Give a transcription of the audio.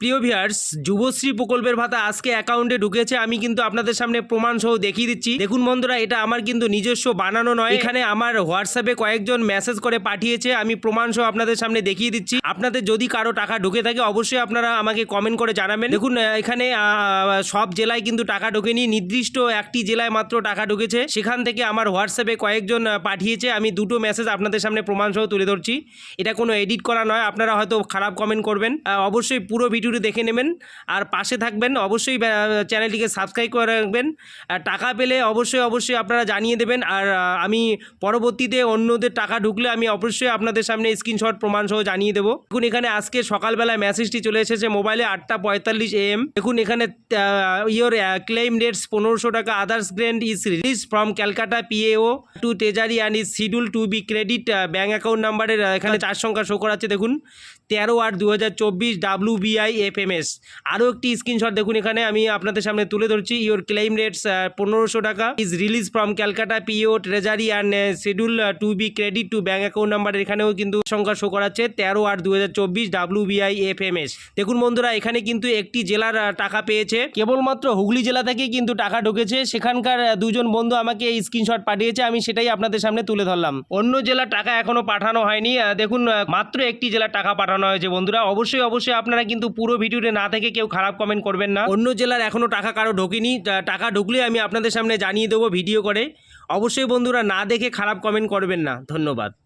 প্রিয় ভিয়ার্স যুবশ্রী প্রকল্পের ভাতা আজকে অ্যাকাউন্টে ঢুকেছে। আমি কিন্তু আপনাদের সামনে প্রমাণ সহ দেখিয়ে দিচ্ছি। দেখুন বন্ধুরা, এটা আমার কিন্তু নিজস্ব বানানো নয়। এখানে আমার হোয়াটসঅ্যাপে কয়েকজন মেসেজ করে পাঠিয়েছে। আমি প্রমাণ সহ আপনাদের সামনে দেখিয়ে দিচ্ছি। আপনাদের যদি কারও টাকা ঢুকে থাকে, অবশ্যই আপনারা আমাকে কমেন্ট করে জানাবেন। দেখুন এখানে সব জেলায় কিন্তু টাকা ঢোকেনি। নির্দিষ্ট একটি জেলায় মাত্র টাকা ঢুকেছে। সেখান থেকে আমার হোয়াটসঅ্যাপে কয়েকজন পাঠিয়েছে। আমি দুটো মেসেজ আপনাদের সামনে প্রমাণ সহ তুলে ধরছি। এটা কোনো এডিট করা নয়। আপনারা হয়তো খারাপ কমেন্ট করবেন। অবশ্যই পুরো ভিডিওটি দেখে নেবেন। আর পাশে থাকবেন, অবশ্যই চ্যানেলটিকে সাবস্ক্রাইব করে রাখবেন। আর টাকা পেলে অবশ্যই অবশ্যই আপনারা জানিয়ে দেবেন। আর আমি পরবর্তীতে অন্যদের টাকা ঢুকলে আমি অবশ্যই আপনাদের সামনে স্ক্রিনশট প্রমাণ সহ জানিয়ে দেবো। দেখুন, এখানে আজকে সকালবেলায় মেসেজটি চলে এসেছে মোবাইলে আটটা পঁয়তাল্লিশ এম দেখুন, এখানে ইয়োর ক্লেম ডেটস পনেরোশো টাকা others grand is release from Calcutta PAO to treasury and is schedule to be credit bank account নাম্বারের এখানে চার সংখ্যা শো করাচ্ছে। দেখুন তেরো আট দু হাজার চব্বিশ আরও একটি স্ক্রিনশট দেখুন এখানে, আমি আপনাদের সামনে তুলে ধরছি। ইওর ক্লেম রেটস পনেরোশো টাকা। Is release from Calcutta PO treasury and schedule to be credit to bank account নাম্বারের এখানেও কিন্তু সংখ্যা শো করাচ্ছে। তেরো আট দু হাজার চব্বিশ ডাব্লু দেখুন বন্ধুরা, এখানে কিন্তু একটি জেলার টাকা পেয়েছে। কেবলমাত্র হুগলি জেলা থেকে কিন্তু টাকা ঢুকেছে। সেখানকার দুজন বন্ধু আমাকে এই স্ক্রিনশট পাঠিয়েছে, আমি সেটাই আপনাদের সামনে তুলে ধরলাম। অন্য জেলার টাকা এখনও পাঠানো হয়নি। দেখুন মাত্র একটি জেলার টাকা পাঠানো হয়েছে বন্ধুরা, অবশ্যই অবশ্যই আপনারা কিন্তু পুরো ভিডিওতে না থেকে কেউ খারাপ কমেন্ট করবেন না। অন্য জেলার এখনও টাকা কারও ঢোকেনি টাকা ঢুকলে আমি আপনাদের সামনে জানিয়ে দেবো ভিডিও করে। অবশ্যই বন্ধুরা না দেখে খারাপ কমেন্ট করবেন না। ধন্যবাদ।